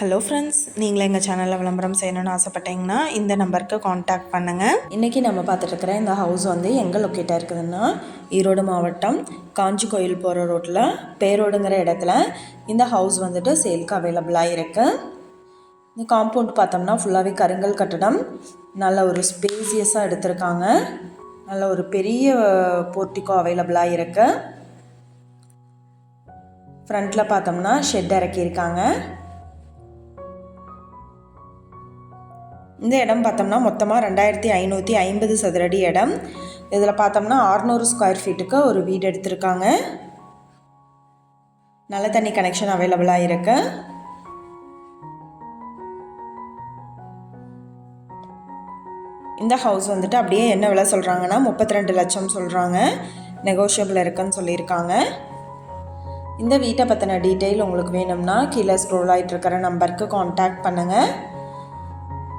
Hello friends நீங்களும் எங்கள் சேனலில் விளம்பரம் செய்யணும்னு ஆசைப்பட்டீங்கன்னா இந்த நம்பருக்கு காண்டாக்ட் பண்ணுங்கள் இன்றைக்கி நம்ம பார்த்துட்ருக்கிற இந்த ஹவுஸ் வந்து எங்கே லொக்கேட்டாக இருக்குதுன்னா ஈரோடு மாவட்டம் காஞ்சி கோயில் போகிற ரோட்டில் பேரோடுங்கிற இடத்துல இந்த ஹவுஸ் வந்துட்டு சேல்க்கு அவைலபிளாக இருக்குது இந்த காம்பவுண்ட் பார்த்தோம்னா ஃபுல்லாகவே கருங்கல் கட்டடம் நல்ல ஒரு ஸ்பேசியஸாக எடுத்திருக்காங்க. நல்ல ஒரு பெரிய போர்ட்டிக்கோ அவைலபிளாக இருக்குது ஃப்ரண்ட்டில் பார்த்தோம்னா ஷெட் இறக்கியிருக்காங்க. இந்த இடம் பார்த்தோம்னா மொத்தமாக ரெண்டாயிரத்தி ஐநூற்றி ஐம்பது சதுரடி இடம். இதில் பார்த்தோம்னா ஆறுநூறு ஸ்கொயர் ஃபீட்டுக்கு ஒரு வீடு எடுத்திருக்காங்க. நல்ல தண்ணி கனெக்ஷன் அவைலபிளாக இருக்கு. இந்த ஹவுஸ் வந்துட்டு அப்படியே என்ன விலை சொல்கிறாங்கன்னா முப்பத்தி ரெண்டு லட்சம் சொல்கிறாங்க நெகோஷியபிள் இருக்குன்னு சொல்லியிருக்காங்க. இந்த வீட்டை பற்றின டீட்டெயில் உங்களுக்கு வேணும்னா கீழே ஸ்க்ரோல் ஆகிட்டு இருக்கிற நம்பருக்கு காண்டாக்ட் பண்ணுங்கள்